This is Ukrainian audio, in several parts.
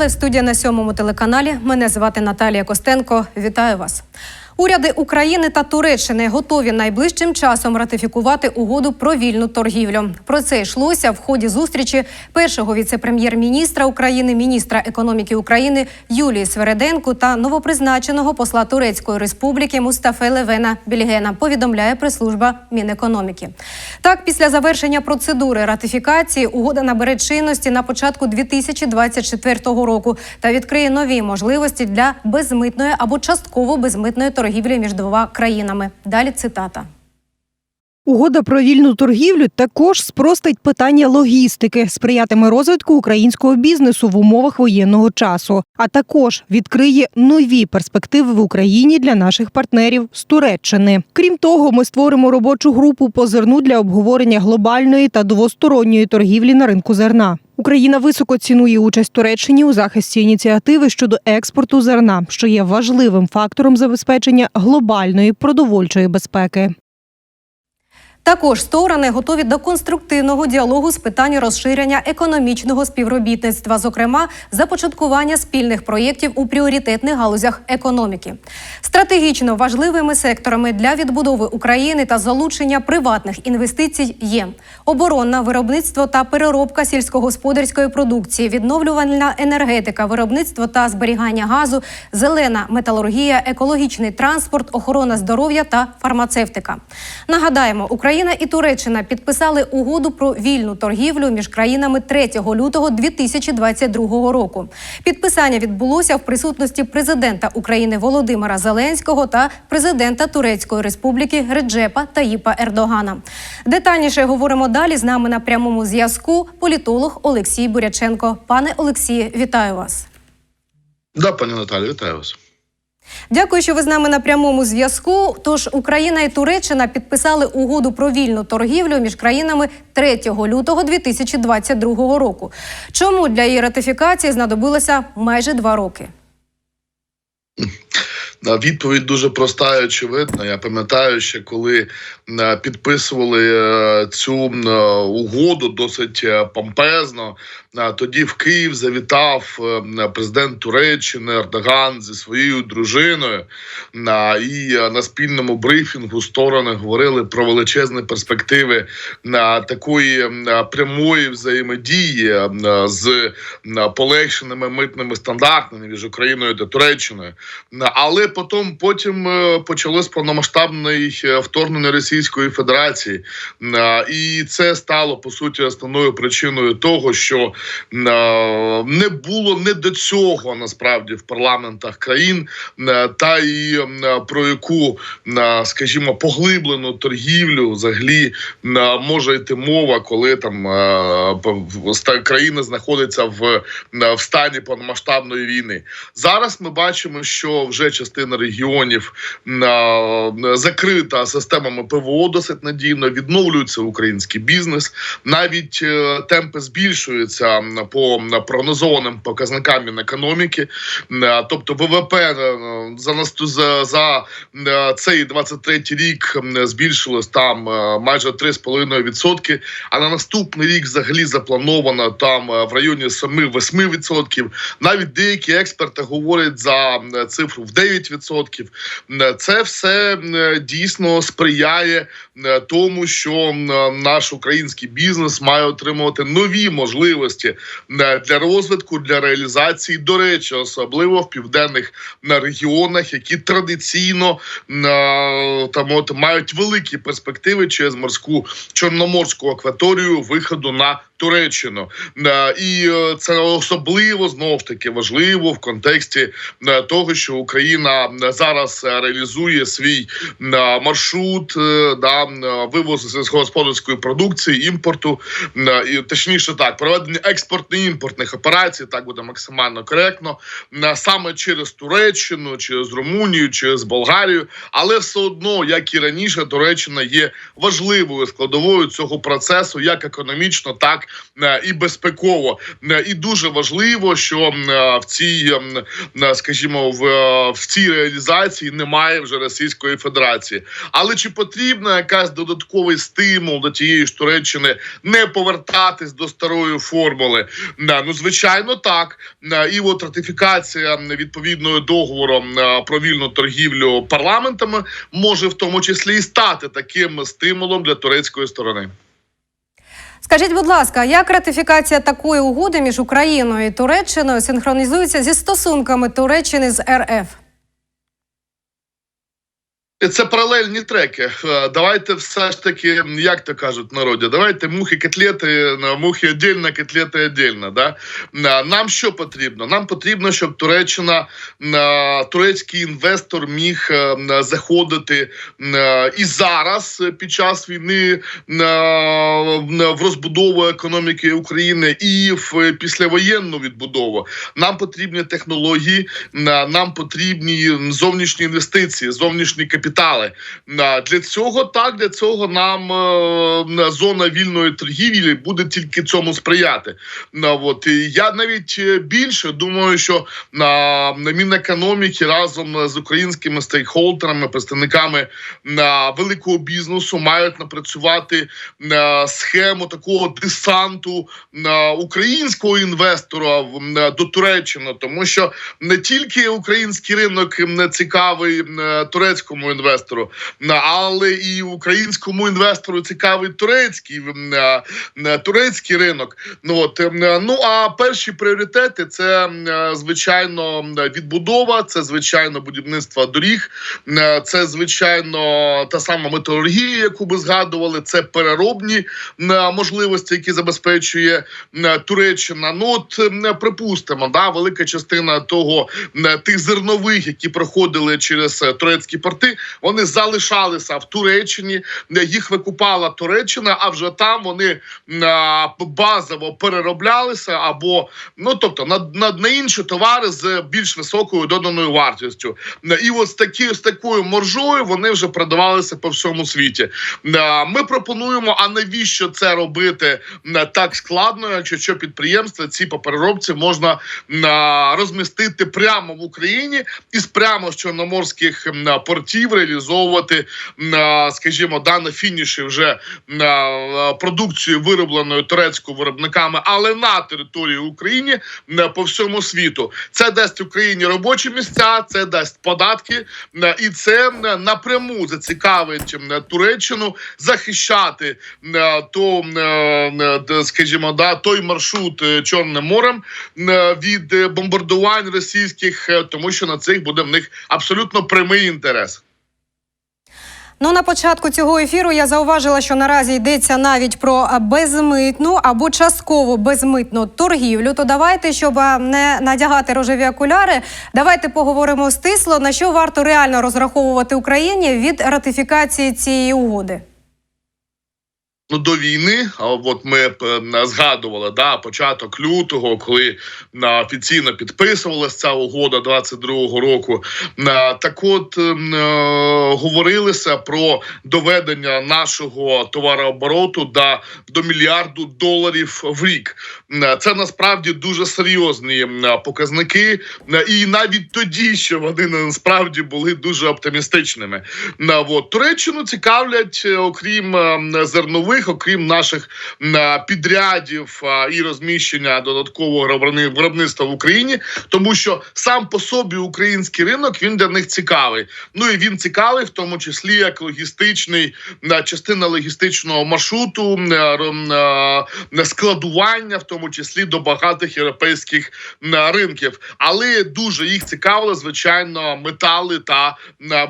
Телестудія на сьомому телеканалі. Мене звати Наталія Костенко. Вітаю вас. Уряди України та Туреччини готові найближчим часом ратифікувати угоду про вільну торгівлю. Про це йшлося в ході зустрічі першого віце-прем'єр-міністра України, міністра економіки України Юлії Свереденко та новопризначеного посла Турецької республіки Мустафе Левена Більгена. Повідомляє прес-служба Мінекономіки. Так, після завершення процедури ратифікації угода набере чинності на початку 2024 року та відкриє нові можливості для безмитної або частково безмитної торгівлі між двома країнами. Далі цитата. Угода про вільну торгівлю також спростить питання логістики, сприятиме розвитку українського бізнесу в умовах воєнного часу, а також відкриє нові перспективи в Україні для наших партнерів з Туреччини. Крім того, ми створимо робочу групу по зерну для обговорення глобальної та двосторонньої торгівлі на ринку зерна. Україна високо цінує участь Туреччині у захисті ініціативи щодо експорту зерна, що є важливим фактором забезпечення глобальної продовольчої безпеки. Також сторони готові до конструктивного діалогу з питань розширення економічного співробітництва, зокрема започаткування спільних проєктів у пріоритетних галузях економіки. Стратегічно важливими секторами для відбудови України та залучення приватних інвестицій є оборонна виробництво та переробка сільськогосподарської продукції, відновлювальна енергетика, виробництво та зберігання газу, зелена металургія, екологічний транспорт, охорона здоров'я та фармацевтика. Нагадаємо, Україна і Туреччина підписали угоду про вільну торгівлю між країнами 3 лютого 2022 року. Підписання відбулося в присутності президента України Володимира Зеленського та президента Турецької республіки Реджепа Таїпа Ердогана. Детальніше говоримо далі. З нами на прямому зв'язку політолог Олексій Буряченко. Пане Олексію, вітаю вас. Да, пані Наталі, вітаю вас. Дякую, що ви з нами на прямому зв'язку. Тож Україна і Туреччина підписали угоду про вільну торгівлю між країнами 3 лютого 2022 року. Чому для її ратифікації знадобилося майже два роки? Відповідь дуже проста і очевидна. Я пам'ятаю, що коли е, підписували е, цю е, угоду досить помпезно, тоді в Київ завітав е, президент Туреччини Ердоган зі своєю дружиною. І е, на спільному брифінгу сторони говорили про величезні перспективи такої прямої взаємодії е, з полегшеними митними стандартами між Україною та Туреччиною. Але потім потім почалось повномасштабне вторгнення Російської Федерації, і це стало по суті основною причиною того, що не було не до цього насправді в парламентах країн, е, та і е, про яку, е, скажімо, поглиблену торгівлю взагалі е, може йти мова, коли там е, країна знаходиться в, е, в стані повномасштабної війни. Зараз ми бачимо, що вже частина регіонів е, закрита системами ПВО досить надійно, відновлюється український бізнес. Навіть е, темпи збільшуються по прогнозованим показникам економіки. Тобто ВВП е, за за, за е, цей 23 рік збільшилось там е, майже 3,5%, а на наступний рік взагалі заплановано там в районі 7-8%. Навіть деякі експерти говорять за цифру в 9%. Це все дійсно сприяє тому, що наш український бізнес має отримувати нові можливості м, для розвитку, для реалізації. До речі, особливо в південних регіонах, які традиційно е, там от мають великі перспективи через морську чорноморську акваторію виходу на Туреччину. Е, І е, це особливо знов ж таки важливо в контексті е, того, що Україна е, зараз е, реалізує свій е, маршрут е, да, е, вивозу сільськогосподарської продукції, імпорту, е, і точніше так, проведення експортно-імпортних операцій, так буде максимально коректно, саме через Туреччину, через Румунію, через Болгарію, але все одно, як і раніше, Туреччина є важливою складовою цього процесу, як економічно, так е, і безпеково. Е, І дуже важливо, що е, в цій, скажімо, в, в цій реалізації немає вже Російської Федерації. Але чи потрібна якась додатковий стимул до тієї ж Туреччини не повертатись до старої формули? Е, Ну, звичайно, так. Е, І от ратифікація м, відповідною договором е, про вільну торгівлю парламентами може в тому числі і стати таким стимулом для турецької сторони. Скажіть, будь ласка, як ратифікація такої угоди між Україною і Туреччиною синхронізується зі стосунками Туреччини з РФ? Це паралельні треки. Е, Давайте все ж таки, як то кажуть народі, давайте мухи, котлети, мухи віддільно, котлети віддільно. Да? Нам що потрібно? Нам потрібно, щоб Туреччина, е, турецький інвестор міг е, заходити е, і зараз е, під час війни е, в розбудову економіки України і в післявоєнну відбудову. Нам потрібні технології, нам потрібні зовнішні інвестиції, зовнішні капітали. На- Для цього так для цього нам е, зона вільної торгівлі буде тільки цьому сприяти. От я навіть е, більше думаю, що на, Мінекономіки разом з українськими стейкхолдерами, представниками великого бізнесу мають напрацювати на схему такого десанту українського інвестора до Туреччини, тому що не тільки український ринок не цікавий е, турецькому інвестору, на- але і українському інвестору цікавий турецький е, е, турецький ринок. Ну от е, ну а перші пріоритети це звичайно відбудова, це звичайно будівництво доріг, це звичайно та сама металургія, яку ми згадували. Це переробні можливості, які забезпечує Туреччина. Ну от припустимо, да, велика частина того тих зернових, які проходили через турецькі порти, вони залишалися в Туреччині. Їх викупала Туреччина, а вже там вони базово перероблялися або ну тобто на, на, на інші товари з більш високою доданою вартістю. І от такі з такою моржою вони вже продавалися по всьому світі. Ми пропонуємо, а навіщо це робити так складно, якщо що підприємства ці по переробці можна розмістити прямо в Україні і з прямо з чорноморських портів реалізовувати, скажімо, да, на фініші вже е, продукцію виробленою турецькою виробниками, але на території України по всьому світу. Це дасть Україні робочі місця, це дасть податки, і це напряму зацікавить Туреччину захищати то, е, скажімо, да, той маршрут е, Чорним морем від е, бомбардувань російських, е, тому що на цих буде в них абсолютно прямий інтерес. Ну на початку цього ефіру я зауважила, що наразі йдеться навіть про безмитну або частково безмитну торгівлю. То давайте, щоб не надягати рожеві окуляри, давайте поговоримо стисло, на що варто реально розраховувати Україні від ратифікації цієї угоди. Ну, до війни, а от ми е, згадували да, початок лютого, коли е, офіційно підписувалася ця угода 22-го року. Е, Так от м, говорилося про доведення нашого товарообороту до, до мільярду доларів в рік. Це насправді дуже серйозні показники, і навіть тоді, що вони насправді були дуже оптимістичними. От Туреччину цікавлять, окрім е, зернових, окрім наших е, підрядів е, і розміщення додаткового виробни- виробництва в Україні, тому що сам по собі український ринок він для них цікавий. Ну і він цікавий, в тому числі як логістичний е, частина логістичного маршруту, складування, в тому числі до багатих європейських ринків. Але дуже їх цікавили, звичайно, метали та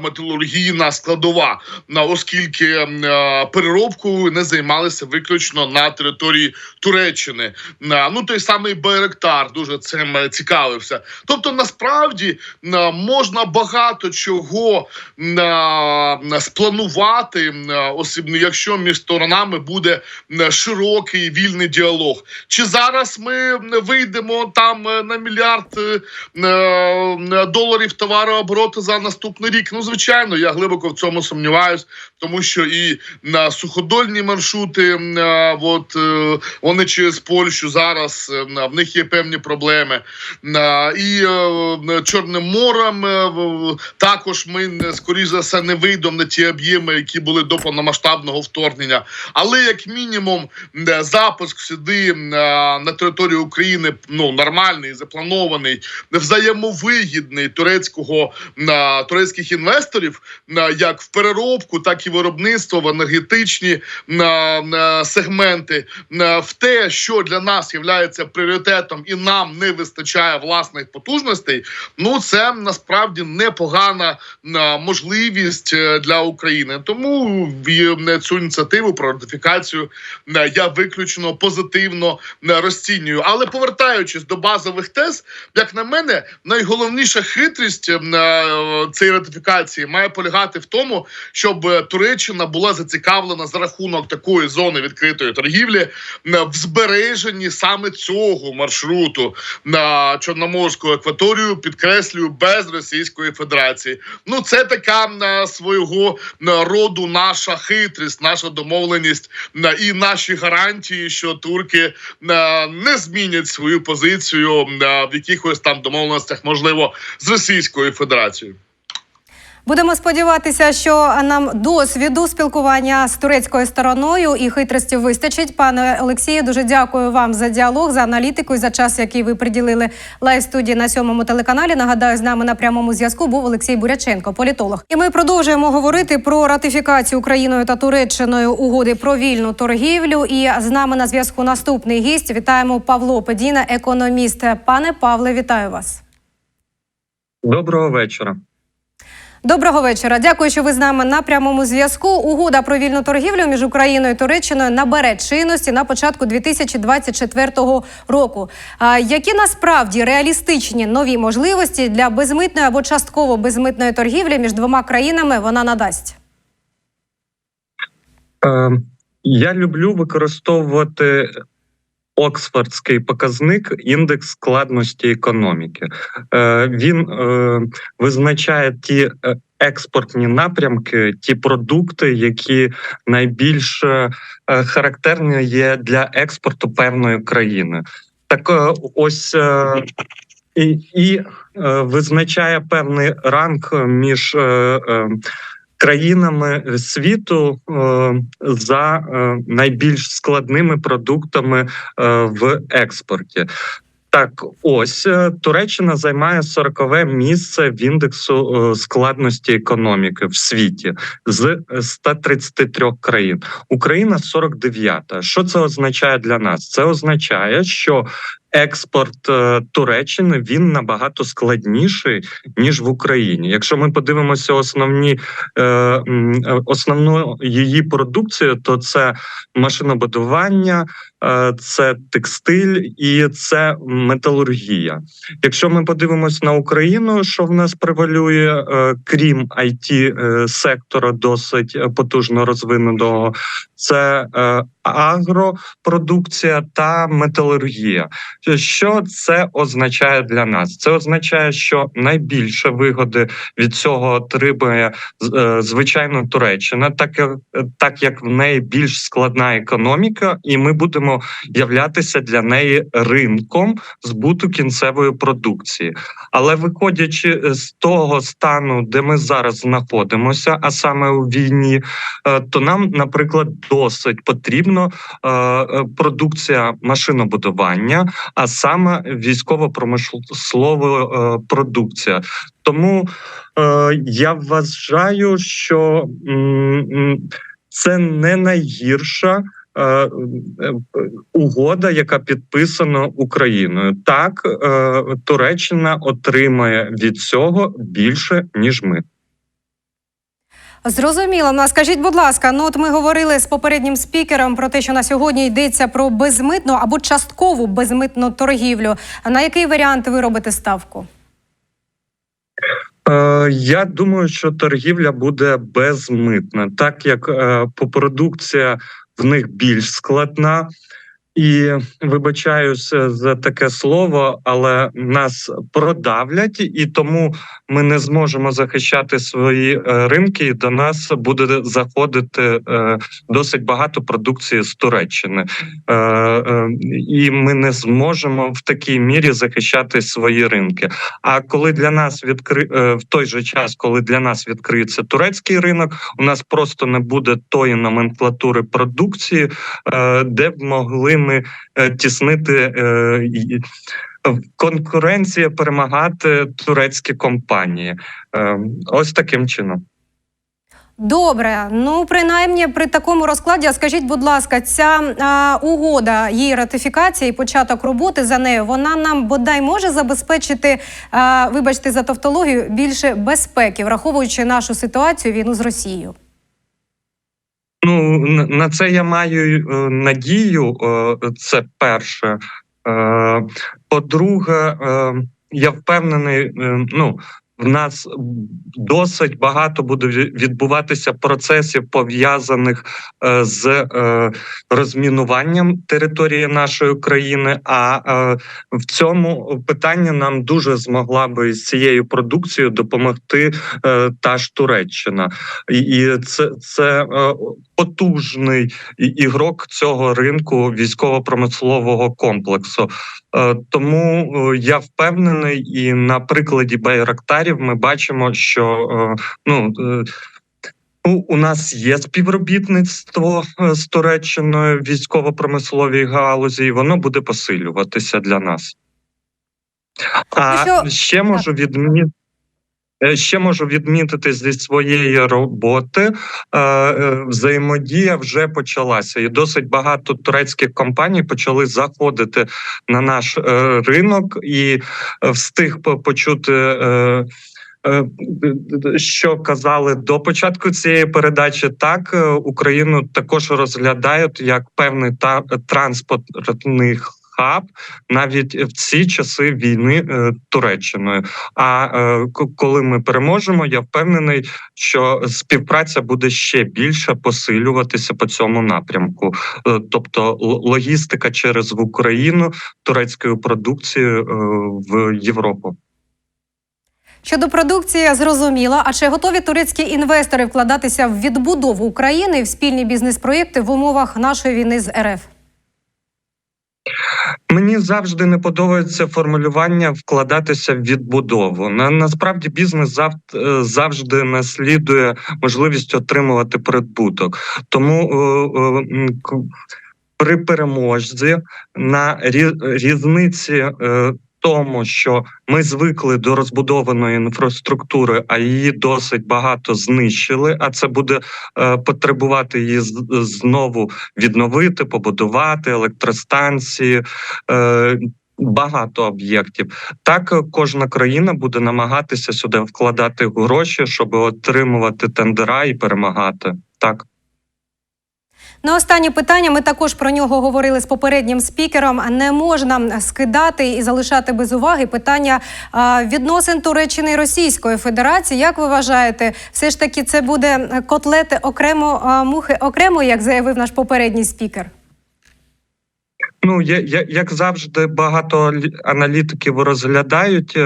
металургійна складова, оскільки переробкою не займалися виключно на території Туреччини. Ну той самий Байректар дуже цим е, цікавився. Тобто, насправді можна багато чого спланувати, якщо між сторонами буде широкий вільний діалог. Чи зараз ми вийдемо там е, на мільярд е, доларів товарообороту за наступний рік? Ну, звичайно, я глибоко в цьому сумніваюсь, тому що і на суходольні маршрути маршрути. От е, вони через Польщу зараз е, в них є певні проблеми. І е, Чорним морем також ми скоріш за все не вийдемо на ті об'єми, які були до повномасштабного вторгнення. Але як мінімум запуск сюди на територію України ну нормальний, запланований, взаємовигідний турецького турецьких інвесторів, як в переробку, так і виробництво, в енергетичні сегменти, е, в те, що для нас є пріоритетом, і нам не вистачає власних потужностей. Ну це насправді непогана е, можливість е, для України. Тому в- е, цю ініціативу про ратифікацію е, я виключно позитивно е, розцінюю. Але повертаючись до базових тез, як на мене, найголовніша хитрість е, е, цієї ратифікації має полягати в тому, щоб е, Туреччина була зацікавлена за рахунок такої зони відкритої торгівлі в збереженні саме цього маршруту на Чорноморську екваторію, підкреслюю, без Російської Федерації. Ну це така е, свого е, роду наша хитрість, наша домовленість е, і наші гарантії, що турки не змінять свою позицію в якихось там домовленостях, можливо, з Російською Федерацією. Будемо сподіватися, що нам досвіду спілкування з турецькою стороною і хитрості вистачить. Пане Олексію, дуже дякую вам за діалог, за аналітику і за час, який ви приділили лайв студії на сьомому телеканалі. Нагадаю, з нами на прямому зв'язку був Олексій Буряченко, політолог. І ми продовжуємо говорити про ратифікацію Україною та Туреччиною угоди про вільну торгівлю. І з нами на зв'язку наступний гість. Вітаємо Павло Педіна, економіст. Пане Павле, вітаю вас. Доброго вечора. Доброго вечора. Дякую, що ви з нами на прямому зв'язку. Угода про вільну торгівлю між Україною і Туреччиною набере чинності на початку 2024 року. А які насправді реалістичні нові можливості для безмитної або частково безмитної торгівлі між двома країнами вона надасть? Е, я люблю використовувати Оксфордський показник індекс складності економіки. Е, він е, визначає ті е, експортні напрямки, ті продукти, які найбільш характерні є для експорту певної країни. Так ось. І, і визначає певний ранг між країнами світу е, за е, найбільш складними продуктами е, в експорті. Так, ось е, Туреччина займає 40-ве місце в індексу е, складності економіки в світі з 133 країн. Україна 49-та. Що це означає для нас? Це означає, що експорт е, Туреччини він набагато складніший ніж в Україні. Якщо ми подивимося основні е, е, основну її продукцію, то це машинобудування, це текстиль і це металургія. Якщо ми подивимось на Україну, що в нас превалює, е, крім it е, сектора, досить е, потужно розвиненого, це е, агропродукція та металургія. Що це означає для нас? Це означає, що найбільше вигоди від цього отримує е, звичайно Туреччина, так як так як в неї більш складна економіка, і ми будемо являтися для неї ринком збуту кінцевої продукції. Але виходячи з того стану, де ми зараз знаходимося, а саме у війні, е, то нам, наприклад, досить потрібно е, е, продукція машинобудування, а саме військово-промислова е, продукція. Тому е, я вважаю, що це не найгірша. Е, е, Угода, яка підписана Україною, так е, Туреччина отримає від цього більше ніж ми. Зрозуміло. Ну, а скажіть, будь ласка, ну от ми говорили з попереднім спікером про те, що на сьогодні йдеться про безмитну або часткову безмитну торгівлю. На який варіант ви робите ставку? Я думаю, що торгівля буде безмитна, так як е, продукція в них більш складна. І вибачаюся за таке слово, але нас продавлять, і тому ми не зможемо захищати свої е, ринки. І до нас буде заходити е, досить багато продукції з Туреччини, Е, е, і ми не зможемо в такій мірі захищати свої ринки. А коли для нас відкри... е, в той же час, коли для нас відкриється турецький ринок, у нас просто не буде тої номенклатури продукції, е, де б могли ми е, тіснити е, конкуренції, перемагати турецькі компанії. Е, Ось таким чином. Добре, ну принаймні при такому розкладі, скажіть, будь ласка, ця а, угода, її ратифікація і початок роботи за нею, вона нам бодай може забезпечити, а, вибачте за тавтологію, більше безпеки, враховуючи нашу ситуацію війну з Росією. Ну на- це я маю е, надію. е, Це перше. Е, По-друге, я впевнений, ну. В нас досить багато буде відбуватися процесів пов'язаних е, з е, розмінуванням території нашої країни. А е, в цьому питанні нам дуже змогла би з цією продукцією допомогти та ж Туреччина, і, це, це потужний ігрок цього ринку військово-промислового комплексу. Е, Тому е, я впевнений, і на прикладі Байрактарів ми бачимо, що е, ну. е, У нас є співробітництво з Туреччиною в військово-промисловій галузі, і воно буде посилюватися для нас. А Ну, що- ще можу відмітити. Ще можу відмітити зі своєї роботи. е, е, Взаємодія вже почалася, і досить багато турецьких компаній почали заходити на наш е, ринок і е, встиг почути. е, е, Що казали до початку цієї передачі, так е, Україну також розглядають як певний транспортний хаб навіть в ці часи війни е, Туреччиною. А е, коли ми переможемо, я впевнений, що співпраця буде ще більше посилюватися по цьому напрямку. Е, Тобто логістика через Україну турецькою продукцією в Європу. Щодо продукції, зрозуміло. А чи готові турецькі інвестори вкладатися в відбудову України в спільні бізнес-проєкти в умовах нашої війни з РФ? Мені завжди не подобається формулювання вкладатися в відбудову. На насправді бізнес е, завжди наслідує можливість отримувати прибуток. Тому е, е, при переможці на рі- різниці. Тому що ми звикли до розбудованої інфраструктури, а її досить багато знищили. А це буде е, потребувати її знову відновити, побудувати електростанції, е, багато об'єктів. Так кожна країна буде намагатися сюди вкладати гроші, щоб отримувати тендера і перемагати. Так. На останнє питання ми також про нього говорили з попереднім спікером. Не можна скидати і залишати без уваги питання відносин Туреччини і Російської Федерації. Як ви вважаєте, все ж таки це буде котлети окремо, мухи окремо, як заявив наш попередній спікер? Ну я, як завжди, багато лі- аналітиків розглядають.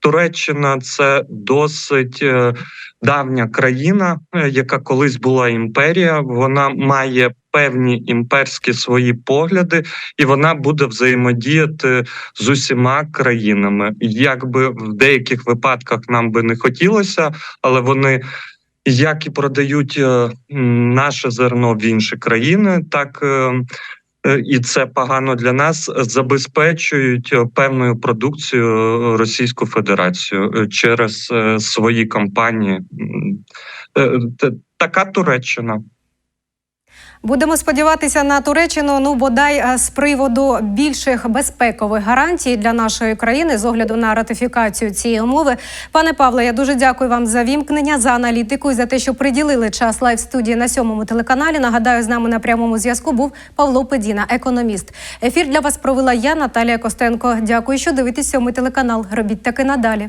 Туреччина це досить е, давня країна, е, яка колись була імперія. Вона має певні імперські свої погляди, і вона буде взаємодіяти з усіма країнами. Якби в деяких випадках нам би не хотілося, але вони. Як і продають е, наше зерно в інші країни, так і це погано для нас. Забезпечують е, певною продукцією е, Російську Федерацію е, через е, свої компанії. Е, Така Туреччина. Будемо сподіватися на Туреччину. Ну бодай е, з приводу більших безпекових гарантій для нашої країни з огляду на ратифікацію цієї умови. Пане Павле, я дуже дякую вам за вімкнення, за аналітику і за те, що приділили час лайв студії на сьомому телеканалі. Нагадаю, з нами на прямому зв'язку був Павло Педіна, економіст. Ефір для вас провела я, Наталія Костенко. Дякую, що дивитесь сьомий телеканал. Робіть таки надалі.